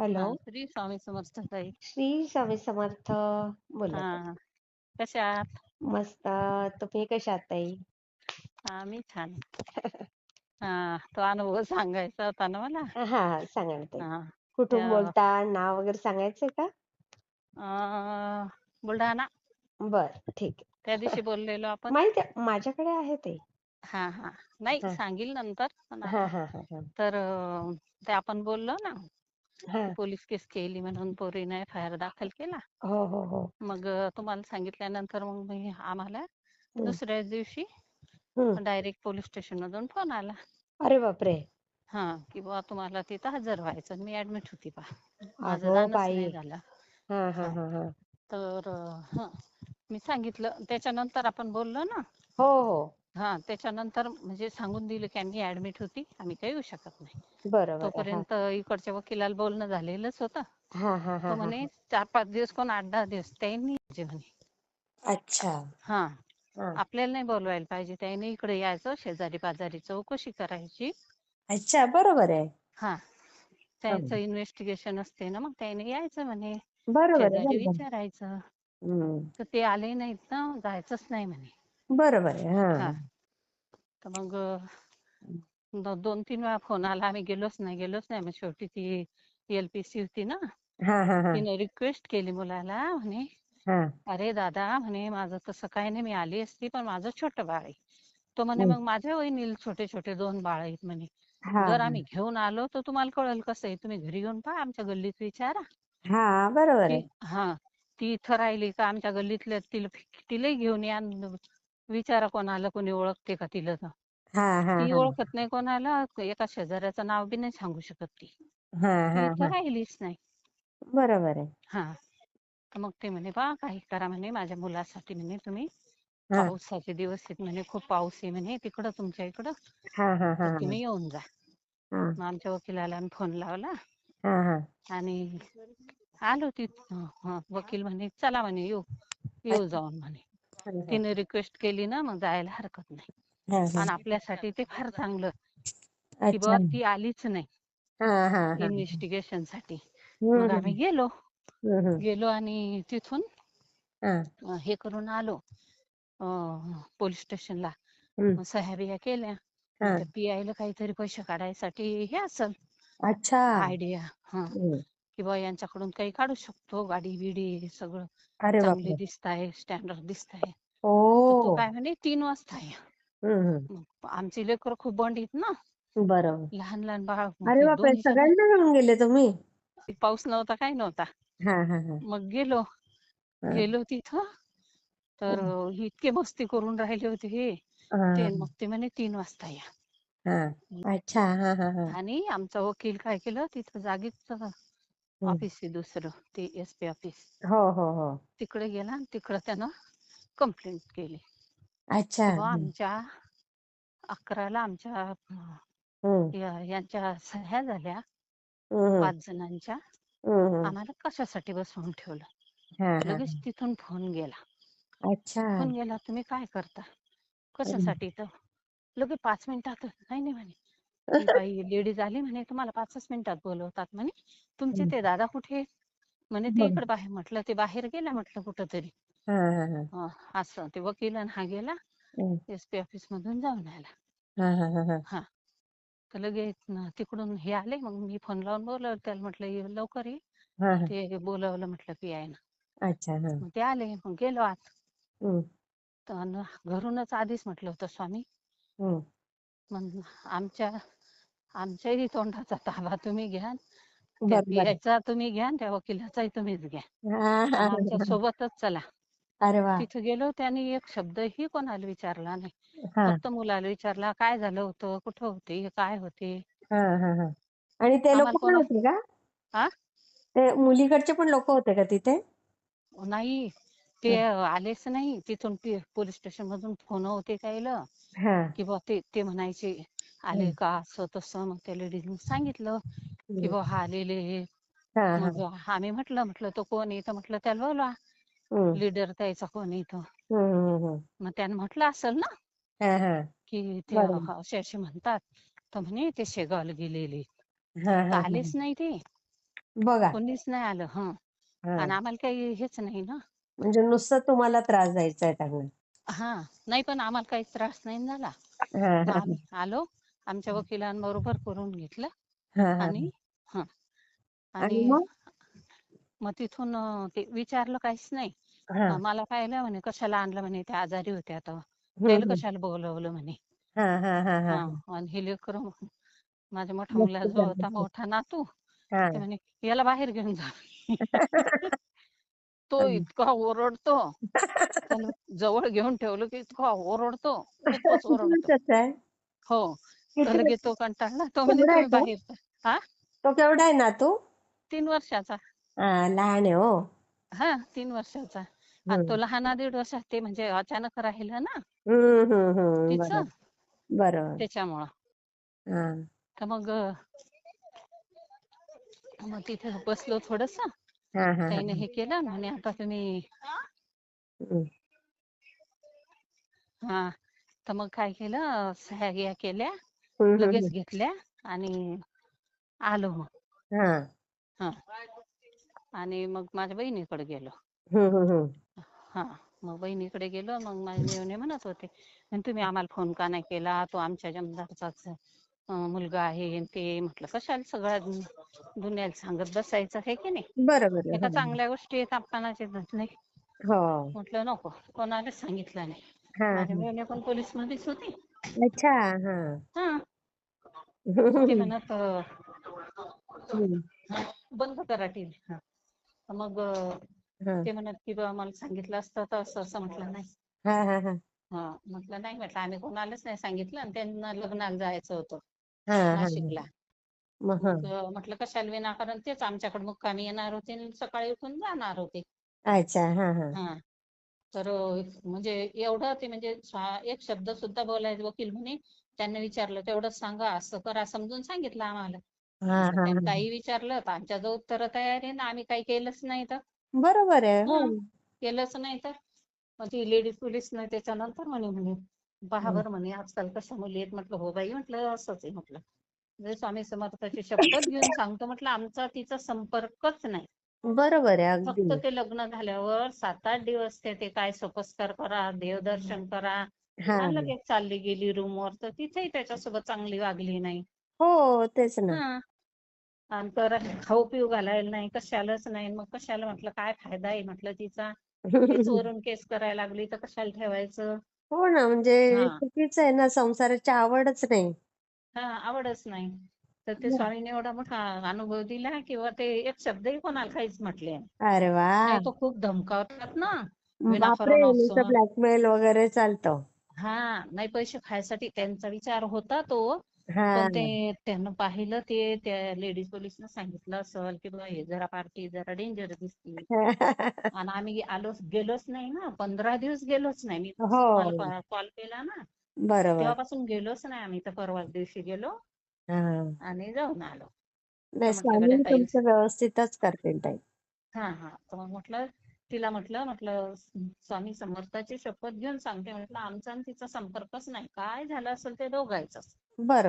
Hello. हा श्री स्वामी समर्थ ताई. श्री स्वामी समर्थ बोला ताई. हा. कशा आहात? मस्त. तुम्ही कशा आहात ताई? हा मी छान. हा तो अनुभव सांगायचा होता ना मला. हा हा सांगा ना ताई. हा. कुठून त्या- बोलता? नाव वगैरे सांगायचंय का? अं, बुलढाणा. बर ठीक आहे. त्या दिवशी बोललेलो आपण. माहिती आहे, माझ्याकडे आहे ते हा हा. नाही हा. सांगील नंतर पण हा आता- हा हा हा. तर अं, ते आपण बोललो ना. हा. पोलीस केस केली म्हणून पोरीने एफ आय आर दाखल केला. हो हो हो. मग अं, तुम्हाला सांगितल्यानंतर मग मी आम्हाला दुसऱ्या दिवशी हम्म. डायरेक्ट पोलीस स्टेशन मधून फोन आला. अरे बापरे! हा की बुवा तुम्हाला तिथं हजर व्हायचं मी ऍडमिट होती पा माझं अगो जाणंच बाई. नाही झालं. हा हा. हा हा. तर अं, हं मी सांगितलं. त्याच्यानंतर आपण बोललो ना? हो हो. हा त्याच्यानंतर म्हणजे सांगून दिलं की आम्ही ऍडमिट होती आम्ही काही येऊ शकत नाही. बरोबर. तोपर्यंत इकडच्या वकिलाला बोलणं झालेलंच होतं. हा हा हा तो हा म्हणे चार पाच दिवस कोण आठ दहा दिवस त्यांनी यायचे म्हणे. अच्छा. हा. हा. आपल्याला नाही बोलवायला पाहिजे त्याने इकडे यायचं शेजारी पाजारी चौकशी करायची. अच्छा बरोबर आहे. हा. त्यांचं इन्व्हेस्टिगेशन असते ना मग त्याने यायचं म्हणे. बरोबर आहे शेजारी बरोबर आहे. विचारायचं. हम्म. तर ते आले नाहीत ना जायचंच नाही म्हणे. बरोबर आहे हा. हा. तर मग दोन तीन वेळा फोन आला आम्ही गेलोच नाही गेलोच नाही. मग शेवटी ती एलपीसी होती ना हा हा हा. तिने रिक्वेस्ट केली मुलाला म्हणे हा. अरे दादा म्हणे माझं तसं काही नाही मी आली असती पण माझं छोटं बाळ आहे. तो म्हणे. मग माझ्या वहिनीला छोटे छोटे दोन बाळ आहेत म्हणे. हा जर आम्ही घेऊन आलो तर तुम्हाला कळेल कसं आहे. तुम्ही घरी येऊन पहा आमच्या गल्लीत विचारा. हा बरोबर आहे. हा ती इथं राहिली का आमच्या गल्लीतल्या तिला तिलाही घेऊन या न विचारा कोणाला कोणी ओळखते का तिला तर. हा हा ती हा. ओळखत नाही कोणाला एका शेजाऱ्याचं नाव बी नाही सांगू शकत ती. हा ती हा इथं हा. राहिलीच नाही. बरोबर आहे. हा. तर मग ते म्हणे बा काही करा म्हणे माझ्या मुलासाठी म्हणे तुम्ही हा. पावसाचे दिवस आहेत म्हणे खूप पाऊस आहे म्हणे तिकडं तुमच्या इकडं. हा हा हा तर हा. तुम्ही येऊन जा. हा. मग आमच्या वकिलाला आम्ही फोन लावला. हा हा. आणि आलो तिथं. वकील म्हणे चला म्हणे येऊ येऊ जाऊन म्हणे. तिने रिक्वेस्ट केली ना मग जायला हरकत नाही. आणि आपल्यासाठी ते फार चांगलं. की बुवा ती आलीच नाही. इन्व्हेस्टिगेशनसाठी. मग आम्ही गेलो. गेलो आणि तिथून हा. करून आलो. पोलीस स्टेशनला. सह्या केल्या. त्या पीआयला काहीतरी पैसे काढायसाठी हे असल. अच्छा. आयडिया हा. की यांच्याकडून काही काढू शकतो. गाडी बिडी सगळं अरे चांगली बापरे! दिसताय स्टँडर्ड दिसताय तर तो काय म्हणे तीन वाजता या हम्म, आमची लेकरं खूप बंडीत ना. बरोबर लहान लहान बाळ अरे बापरे! दोन्ही जण सगळ्यांना घेऊन गेले तुम्ही? पाऊस नव्हता काही नव्हता. हा हा हा. मग गेलो. हा. गेलो तिथं. तर अं, इतके मस्ती करून राहिले होते हे. हा, ते मग ते म्हणे तीन वाजता या. हा. अच्छा. हा हा हा. आणि आमचा वकील काय केलं तिथं जागीच. ऑफिस आहे दुसरं ते एस पी ऑफिस. हो हो हो. तिकडे गेला आणि तिकडं त्यानं कंप्लेंट केली. अच्छा. आमच्या अकराला आमच्या अं, हम्म, या- यांच्या सह्या झाल्या. हम्म, पाच जणांच्या. हम्म. आम्हाला कशासाठी बसवून ठेवलं? हा हा लगेच तिथून फोन गेला. अच्छा. फोन गेला तुम्ही काय करता. कशासाठी तर लगे पाच मिनिटात नाही नाही म्हणे. ती बाई लेडीज आली म्हणे तुम्हाला पाचच मिनिटात बोलवतात म्हणे. तुमचे ते दादा कुठे आहेत? म्हणे ते. इकडे बाहेर. म्हटलं ते बाहेर गेला म्हटलं कुठंतरी. हा हा हा. अं, असं ते वकील आणि हा गेला. हम्म. एस पी ऑफिस मधून जाऊन आला. हा हा हा हा. हा. तर लगेच न तिकडून हे आले. मग मी फोन लावून बोलवलं त्याला म्हटलं ये लवकर ये. हा हा. ते बोलवलं म्हटलं पी आय अच्छा हा. मग ते आले मग गेलो आत. हम्म, तर न- घरूनच आधीच म्हटलं होतं स्वामी. हम्म. मग आमच्या आमच्याही तोंडाचा ताबा तुम्ही घ्या त्या बरोबर आहे. पीआयचा तुम्ही घ्या त्या वकिलाचाही तुम्हीच घ्या. हा. आमच्या हा. सोबतच चला. अरे वा. तिथं गेलो त्यांनी एक शब्दही कोणाला विचारला नाही. हा. फक्त मुलाला विचारला काय झालं होतं? कुठं होते? काय होते? हा हा हा. आणि ते लोक आम्हाला पण कोणा होते का? हा ते मुलीकडचे पण लोक होते का तिथे? नाही. ते आलेच नाही. तिथून पोलीस स्टेशन मधून फोन होते त्याला की बुवा ते ते म्हणायचे आले का? असं तसं. मग त्या लेडीजने सांगितलं की. बुवा हा आलेले. हा मग आम्ही म्हटलं म्हटलं तो कोण तर म्हटलं त्याला बोलवा. लीडर त्याचा कोण इथं. मग त्यानं म्हटलं असेल ना हा हा. की ते असे असे म्हणतात. तर म्हणे ते शेगावला गेलेले आलेच नाही ते. बघा. कोणीच नाही आलं. हं. हा. आणि आम्हाला काही हेच नाही ना. म्हणजे नुसतं तुम्हाला त्रास द्यायचा आहे त्यांना हा नाही पण आम्हाला काही त्रास नाही झाला. मग आम्ही आलो आमच्या वकिलांबरोबर करून घेतलं आणि हं. आणि आणि मग? मग तिथून अं, ते विचारलं काहीच नाही. हा. अं, मला पाहिलं म्हणे कशाला आणलं म्हणे ते आजारी होते आता हम्म, त्याला हम्म. कशाला बोलवलं म्हणे? हा हा हा हा. हा आणि हे लेकरं माझ्या मोठा मस्त मुलगा जो होता. मोठा नातू. हा. ते म्हणे याला बाहेर घेऊन जा. तो इतका ओरडतो. त्याला जवळ घेऊन ठेवलं की इतका ओरडतो खूपच हो तर तो कंटाळला. तो म्हणे केवढा आहे तुम्ही तो? बाहेर. हा तो केवढा आहे ना तू? तीन वर्षाचा. हा लहान आहे हो. हा तीन वर्षाचा. आणि तो लहाना दीड वर्षात ते म्हणजे अचानक राहिलं ना? तिचं? बरोबर त्याच्यामुळं. तर मग मग तिथे बसलो थोडस. हा हा हा. त्याने हे केलं म्हणे आता तुम्ही हम्म. हा तर मग काय केलं सह्या गिया केल्या हम्म, हम्म, लगेच घेतल्या आणि आलो मग. हा. हा. आणि मग माझ्या बहिणीकडे गेलो. हम्म, हम्म, हम्म. हा मग बहिणीकडे गेलो मग माझे मेवणे म्हणत होते "आणि तुम्ही आम्हाला फोन का नाही केला? तो आमच्या जमदारचाच मुलगा आहे आणि ते म्हटलं कशाला सगळ्या दुनियाला सांगत बसायचं आहे की नाही? बरोबर एका. चांगल्या गोष्टी आहेत आपणाचे नाही? हो. म्हटलं नको कोणालाच सांगितलं नाही. हा माझे हा. मेवणे पण पोलीस मध्येच होते. अच्छा हा. हा. ते म्हणत अं. बंद करा टीव्ही मग अं, हा. ते म्हणत की बा मला सांगितलं असतं तर असं असं म्हटलं नाही. हा हा हा. हा म्हटलं नाही म्हटलं आम्ही कोणालाच नाही सांगितलं आणि त्यांना लग्नाला जायचं होतं. हा हा हा. नाशिकला. मग हा. अं, म्हटलं कशाला विनाकारण तेच आमच्याकडे मुक्कामी येणार होते आणि सकाळी उठून जाणार होते. अच्छा हा हा. हा. तर अं, म्हणजे एवढं ते म्हणजे स्वा- एक शब्द सुद्धा बोलायचं वकील म्हणे त्यांनी विचारलं तेवढं सांगा असं करा समजून सांगितलं आम्हाला. हा म्हटलं हा त्यांनी हा. काही विचारलं तर आमच्या उत्तर तयार आहे ना आम्ही काही केलंच नाही तर. बरोबर आहे हो हा. केलंच नाही तर. मग ती लेडीज पोलीसनं त्याच्यानंतर म्हणे म्हणे पहा बरं म्हणे आजकाल कशा मुली आहेत? म्हटलं हो बाई म्हटलं असंच आहे म्हटलं. म्हणजे स्वामी समर्थाची शपथ घेऊन सांगतो म्हटलं आमचा तिचा संपर्कच नाही. बरोबर आहे फक्त अगदी ते लग्न झाल्यावर सात आठ दिवस ते ते काय सोपस्कार करा देवदर्शन करा हा. आणि लगेच चालली गेली रूमवर तर तिथेही त्याच्यासोबत चांगली वागली नाही. हो तेच ना. हा. आणि तर खाऊ पिऊ घालायला नाही कशालाच नाही. मग कशाला म्हटलं काय फायदा आहे? म्हटलं तिचा तीच वरून केस करायला लागली तर कशाला ठेवायचं? हो ना म्हणजे हा. चुकीचं आहे ना संसाराची आवडच नाही. हा आवडच नाही. तर ते स्वामीने एवढा मोठा अनुभव दिला किंवा ते एक शब्दही कोणाला काहीच म्हटले नाही. अरे वा! नाही तो खूप धमकावतात ना. बापरे नुसतं. ब्लॅकमेल वगैरे चालतं. हा नाही पैसे खायसाठी त्यांचा विचार होता तो. हा पण ते त्यानं पाहिलं ते त्या लेडीज पोलिसनं सांगितलं असेल की बा हे जरा पार्टी जरा डेंजर दिसते. आणि आम्ही आलो गेलोच नाही ना पंधरा दिवस गेलोच नाही. मी हो. तुम्हाला कॉल केला ना बरोबर. तेव्हापासून गेलोच नाही आम्ही तर परवाच दिवशी गेलो हा. आणि जाऊन आलो. नाही तर म्हटलं गड्या स्वामी ताई. तुमचं व्यवस्थितच करतील ताई. हा हा. तर मग म्हटलं तिला म्हटलं म्हटलं स्वामी समर्थाची शपथ घेऊन सांगते. म्हटलं आमचा आणि तिचा संपर्कच नाही. काय झालं असेल ते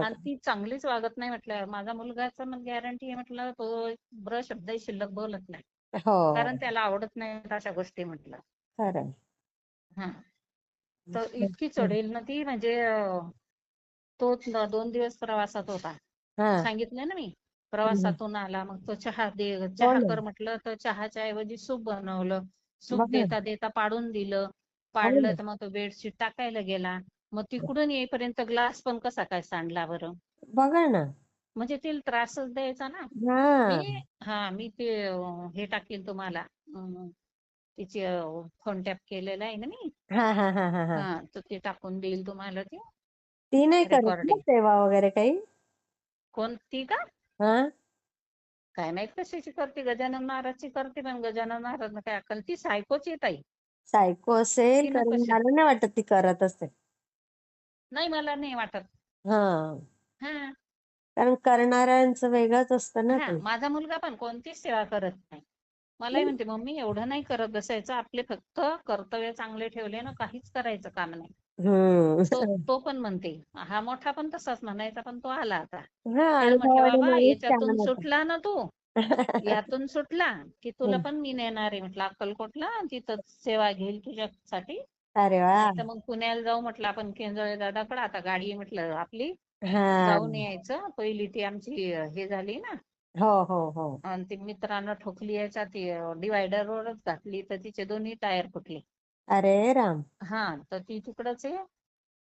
आणि ती चांगलीच वागत नाही म्हटलं माझा मुलगाचा मग गॅरंटी आहे म्हटलं तो ब्र शब्दही शिल्लक बोलत नाही. हो. कारण त्याला आवडत नाही अशा गोष्टी म्हटलं खरं हा. तर इतकी चढेल ना ती? म्हणजे अं, तो न- दोन दिवस प्रवासात होता. हा. सांगितलं ना मी. प्रवासातून आला मग तो चहा दे हो चहा ना. कर म्हटलं तर चहाच्या ऐवजी सूप बनवलं. सूप बघा देता देता पाडून दिलं. हो पाडलं तर मग तो बेडशीट टाकायला गेला. मग तिकडून येईपर्यंत ग्लास पण कसा काय सांडला बरं? बघा ना. म्हणजे तिला त्रासच द्यायचा ना. हा. मी हा मी ते अं, हे टाकेल तुम्हाला. अं, तिचे फोन टॅप केलेला आहे ना मी. हा हा हा हा हा. हा तर ते टाकून देईल तुम्हाला ते. ती नाही करत ना सेवा वगैरे काही? कोणती का? हा. काय माहीत कशाची करते? गजानन महाराजची करते पण गजानन महाराज काय अक्कल? ती सायकोची ताई. सायको असेल तिनं कारण कशा मला नाही वाटत ती करत असेल. नाही मला नाही वाटत. हा. हा. कारण करणाऱ्यांचं वेगळंच असतं ना हा ते. माझा मुलगा पण कोणतीच सेवा करत नाही. मलाही म्हणते मम्मी एवढं नाही करत बसायचं. आपले फक्त कर्तव्य चांगले ठेवले ना काहीच करायचं काम नाही. हम्म. तो पण म्हणते हा मोठा पण तसाच म्हणायचा पण तो आला आता. हा त्याला म्हटलं अनुभवाने बाबा माणूस याच्यातून सुटला ना तू? यातून सुटला? की तुला हं. पण मी नेणार आहे. म्हटलं अक्कलकोटला तिथं सेवा घेईल तुझ्यासाठी. अरे वा. नाही तर मग पुण्याला जाऊ म्हटलं आपण केंजळे दादाकडे. आता गाडी आहे म्हटलं आपली. हा. जाऊन यायचं. पहिली ती आमची अं, हे झाली ना. हो हो हो. आणि ती मित्रानं ठोकली याच्या ती डिवायडर वरच घातली. तर तिचे दोन्ही टायर फुटले. अरे राम. हा तर ती तिकडच आहे.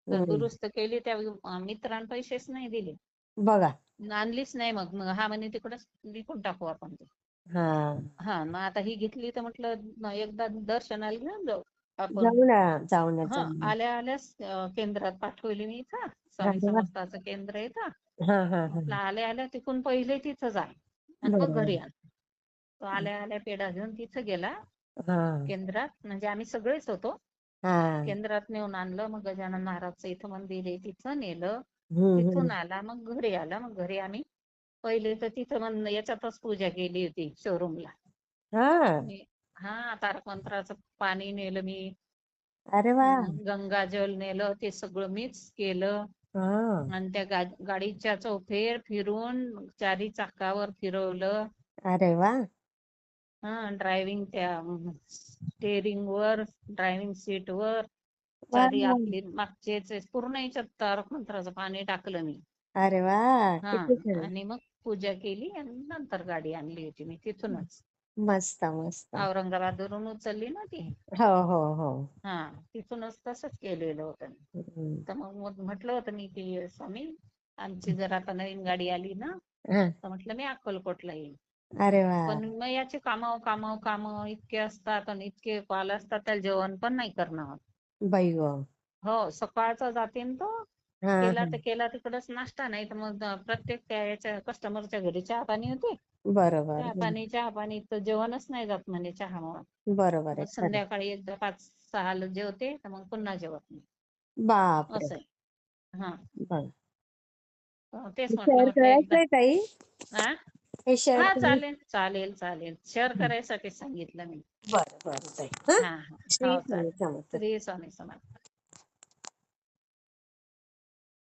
तर. दुरुस्त केली. त्या अं, मित्रानं पैसेच नाही दिले. बघा. आणलीच नाही मग. मग हा म्हणे तिकडच विकून टाकू आपण ते. हा. हा मग आता ही घेतली तर म्हटलं एकदा दर्शनाला घेऊन जाऊ. आपण जाऊ ना जाऊ ना हा जाऊ ना. आल्या आल्याच अं, केंद्रात पाठवली मी इथं. स्वामी अरे वा. समर्थाचं केंद्र आहे इथं. हा हा हा. म्हटलं आल्या आल्या तिथून पहिले तिथं जा. आणि मग बरोबर. घरी आण. तो आल्या आल्या पेढा घेऊन तिथं गेला. हा. केंद्रात म्हणजे आम्ही सगळेच होतो. हा. केंद्रात नेऊन आणलं. मग गजानन महाराजचं इथं मंदिर आहे तिथं नेलं. हम्म तिथून हम्म आला मग घरी आला. मग घरी आम्ही पहिले तर तिथं मग याच्यातच पूजा केली होती शोरूमला हा. हा तारक मंत्राचं पाणी नेलं मी. अरे वा! गंगाजल नेलं ते सगळं मीच केलं. हा. आणि त्या गा- गाडीच्या चौफेर फिरून चारी चाकावर फिरवलं. अरे वा! हा ड्रायव्हिंग त्या स्टेअरिंग वर ड्रायव्हिंग सीट वर वा चारी आपली मागचेच पूर्ण याच्यात तारक मंत्राचं पाणी टाकलं मी. अरे वा! हा किती छान! आणि मग पूजा केली आणि नंतर गाडी आणली होती मी तिथूनच. मस्त मस्त. औरंगाबादवरून उचलली ना ती. हो हो हो. हा तिथूनच तसंच केलेलं होतं. मी. हम्म. तर मग म्हटलं होतं मी की स्वामी आमची जर आता नवीन गाडी आली ना हा. तर म्हटलं मी अक्कलकोटला येईन. अरे वा. पण मग याचे कामं कामं कामं इतके असतात आणि इतके कॉल असतात त्याला जेवण पण नाही करणं होत. बाई हो सकाळचा जाते न तो. हा केला हा. तर केला तिकडच नाश्ता नाही तर मग प्रत्येक त्या याच्या कस्टमरच्या घरी चहा पाणी होते. बरोबर. पाणी चहा पाणी तर जेवणच नाही जात म्हणे चहामुळे. बरोबर मग आहे खरं. संध्याकाळी एकदा पाच सहाला जेवते तर मग पुन्हा जेवत नाही. बापरे. असं आहे हा तेच शेअर म्हटलं म्हटलं एकदा. करायचंय ताई? हा हे शेअर हा चालेल चालेल चालेल. शेअर करायसाठी सांगितलं मी. बरं बरं ताई. हा? हा हा. श्री हो स्वामी चालेल. समर्थ. श्री स्वामी समर्थ.